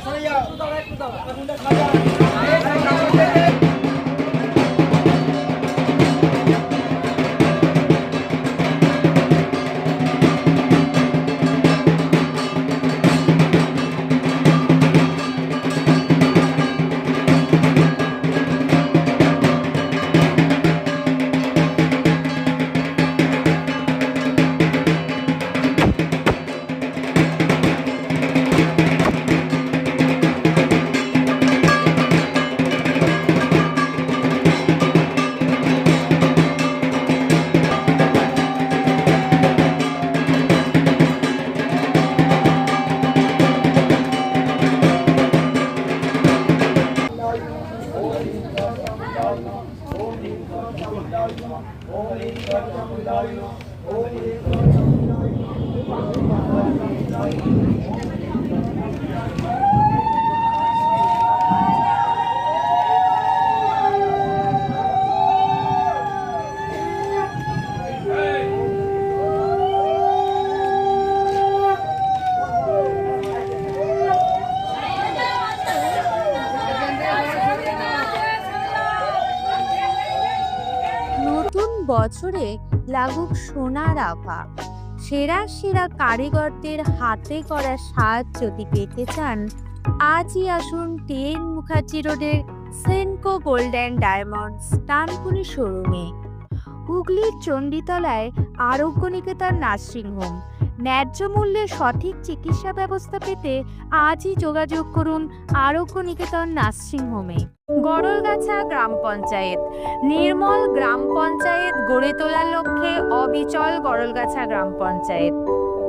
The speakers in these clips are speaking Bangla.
দাঁড়া একটু দাঁড়া Thank you. বছরে লাগুক সোনার আভা। সেরা সেরা কারিগরদের হাতে করা সাজ যদি পেতে চান, আজই আসুন টেন মুখার্জি রোডের Senco gold and diamonds Dankuni শোরুমে। হুগলির চণ্ডীতলায় আরোগ্য নিকেতন নার্সিংহোম। ন্যায্য মূল্যে সঠিক চিকিৎসা ব্যবস্থা পেতে আজই যোগাযোগ করুন আরোগ্য নিকেতন নার্সিংহোমে গড়লগাছা গ্রাম পঞ্চায়েত। নির্মল গ্রাম পঞ্চায়েত গড়ে তোলার লক্ষ্যে অবিচল গড়লগাছা গ্রাম পঞ্চায়েত।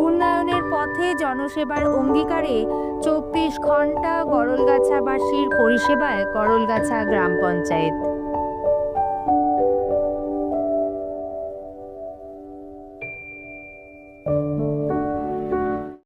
উন্নয়নের পথে জনসেবার অঙ্গীকারে চব্বিশ ঘণ্টা গড়লগাছাবাসীর পরিষেবায় গড়লগাছা গ্রাম পঞ্চায়েত।